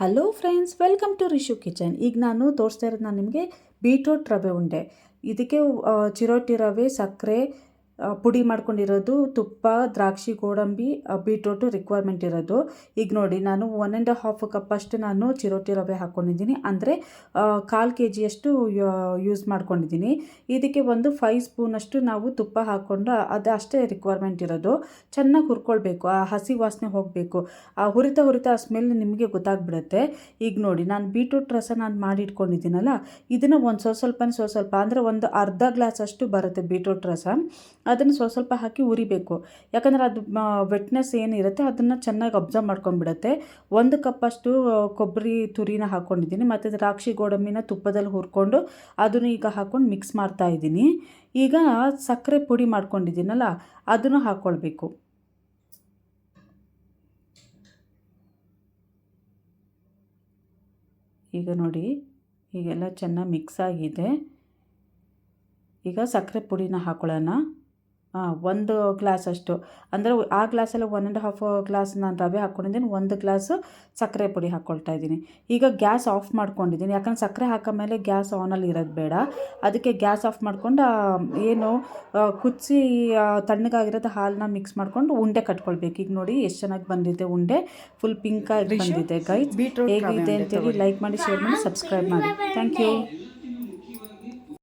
Hello friends welcome to Rishu kitchen ಈಗ ನಾನು ತೋರಿಸ್ತಾ ಇರೋದು ನಾನು ನಿಮಗೆ ಬೀಟ್ರೂಟ್ ರವೆ ಉಂಡೆ. ಇದಕ್ಕೆ ಚಿರೋಟಿ ರವೆ, ಸಕ್ಕರೆ ಪುಡಿ ಮಾಡ್ಕೊಂಡಿರೋದು ತುಪ್ಪ, ದ್ರಾಕ್ಷಿ, ಗೋಡಂಬಿ ಬೀಟ್ರೋಟು ರಿಕ್ವೈರ್ಮೆಂಟ್ ಇರೋದು. ಈಗ ನೋಡಿ, ನಾನು ಒನ್ ಆ್ಯಂಡ್ ಹಾಫ್ ಕಪ್ಪಷ್ಟು ನಾನು ಚಿರೋಟಿ ರವೆ ಹಾಕ್ಕೊಂಡಿದ್ದೀನಿ ಅಂದರೆ ಕಾಲು ಕೆ ಜಿಯಷ್ಟು ಯೂಸ್ ಮಾಡ್ಕೊಂಡಿದ್ದೀನಿ. ಇದಕ್ಕೆ ಒಂದು ಫೈವ್ ಸ್ಪೂನಷ್ಟು ನಾವು ತುಪ್ಪ ಹಾಕ್ಕೊಂಡು ಅದು ಅಷ್ಟೇ ರಿಕ್ವೈರ್ಮೆಂಟ್ ಇರೋದು. ಚೆನ್ನಾಗಿ ಹುರ್ಕೊಳ್ಬೇಕು, ಆ ಹಸಿ ವಾಸನೆ ಹೋಗಬೇಕು. ಆ ಹುರಿತ ಹುರಿತ ಆ ಸ್ಮೆಲ್ ನಿಮಗೆ ಗೊತ್ತಾಗ್ಬಿಡುತ್ತೆ. ಈಗ ನೋಡಿ, ನಾನು ಬೀಟ್ರೂಟ್ ರಸ ನಾನು ಮಾಡಿ ಇಟ್ಕೊಂಡಿದ್ದೀನಲ್ಲ ಇದನ್ನು ಒಂದು ಸ್ವಲ್ಪ ಸ್ವಲ್ಪ ಅಂದರೆ ಒಂದು ಅರ್ಧ ಗ್ಲಾಸ್ ಅಷ್ಟು ಬರುತ್ತೆ ಬೀಟ್ರೂಟ್ ರಸ. ಅದನ್ನು ಸ್ವಲ್ಪ ಸ್ವಲ್ಪ ಹಾಕಿ ಉರಿಬೇಕು. ಯಾಕಂದರೆ ಅದು ವೆಟ್ನೆಸ್ ಏನಿರುತ್ತೆ ಅದನ್ನು ಚೆನ್ನಾಗಿ ಅಬ್ಸರ್ವ್ ಮಾಡ್ಕೊಂಡ್ಬಿಡುತ್ತೆ. ಒಂದು ಕಪ್ಪಷ್ಟು ಕೊಬ್ಬರಿ ತುರಿನ ಹಾಕ್ಕೊಂಡಿದ್ದೀನಿ ಮತ್ತು ದ್ರಾಕ್ಷಿ ಗೋಡಂಬಿನ ತುಪ್ಪದಲ್ಲಿ ಹುರ್ಕೊಂಡು ಅದನ್ನು ಈಗ ಹಾಕ್ಕೊಂಡು ಮಿಕ್ಸ್ ಮಾಡ್ತಾ ಇದ್ದೀನಿ. ಈಗ ಸಕ್ಕರೆ ಪುಡಿ ಮಾಡ್ಕೊಂಡಿದ್ದೀನಲ್ಲ, ಅದನ್ನು ಹಾಕ್ಕೊಳ್ಬೇಕು ಈಗ ನೋಡಿ, ಈಗೆಲ್ಲ ಚೆನ್ನಾಗಿ ಮಿಕ್ಸ್ ಆಗಿದೆ. ಈಗ ಸಕ್ಕರೆ ಪುಡಿನ ಹಾಕೊಳ್ಳೋಣ. ಹಾಂ ಒಂದು ಗ್ಲಾಸ್ ಅಷ್ಟು. ಅಂದರೆ ಆ ಗ್ಲಾಸಲ್ಲಿ ಒನ್ ಆ್ಯಂಡ್ ಹಾಫ್ ಗ್ಲಾಸ್ ನಾನು ರವೆ ಹಾಕ್ಕೊಂಡಿದ್ದೀನಿ ಒಂದು ಗ್ಲಾಸ್ ಸಕ್ಕರೆ ಪುಡಿ ಹಾಕ್ಕೊಳ್ತಾ ಇದ್ದೀನಿ. ಈಗ ಗ್ಯಾಸ್ ಆಫ್ ಮಾಡ್ಕೊಂಡಿದ್ದೀನಿ. ಯಾಕಂದ್ರೆ ಸಕ್ಕರೆ ಹಾಕೋ ಮೇಲೆ ಗ್ಯಾಸ್ ಆನಲ್ಲಿ ಇರೋದು ಬೇಡ. ಅದಕ್ಕೆ ಗ್ಯಾಸ್ ಆಫ್ ಮಾಡ್ಕೊಂಡು ಏನು ಕುಚ್ಚಿ ಕುದಿಸಿ ತಣ್ಣಗಾಗಿರೋದು ಹಾಲನ್ನ ಮಿಕ್ಸ್ ಮಾಡ್ಕೊಂಡು ಉಂಡೆ ಕಟ್ಕೊಳ್ಬೇಕು. ಈಗ ನೋಡಿ ಎಷ್ಟು ಚೆನ್ನಾಗಿ ಬಂದಿದೆ ಉಂಡೆ. ಫುಲ್ ಪಿಂಕ್ ಆಗಿ ಬಂದಿದೆ ಬೀಟ್ರೂಟ್ ಹೇಗಿದೆ ಅಂತೇಳಿ ಲೈಕ್ ಮಾಡಿ ಶೇರ್ ಮಾಡಿ ಸಬ್ಸ್ಕ್ರೈಬ್ ಮಾಡಿ. Thank you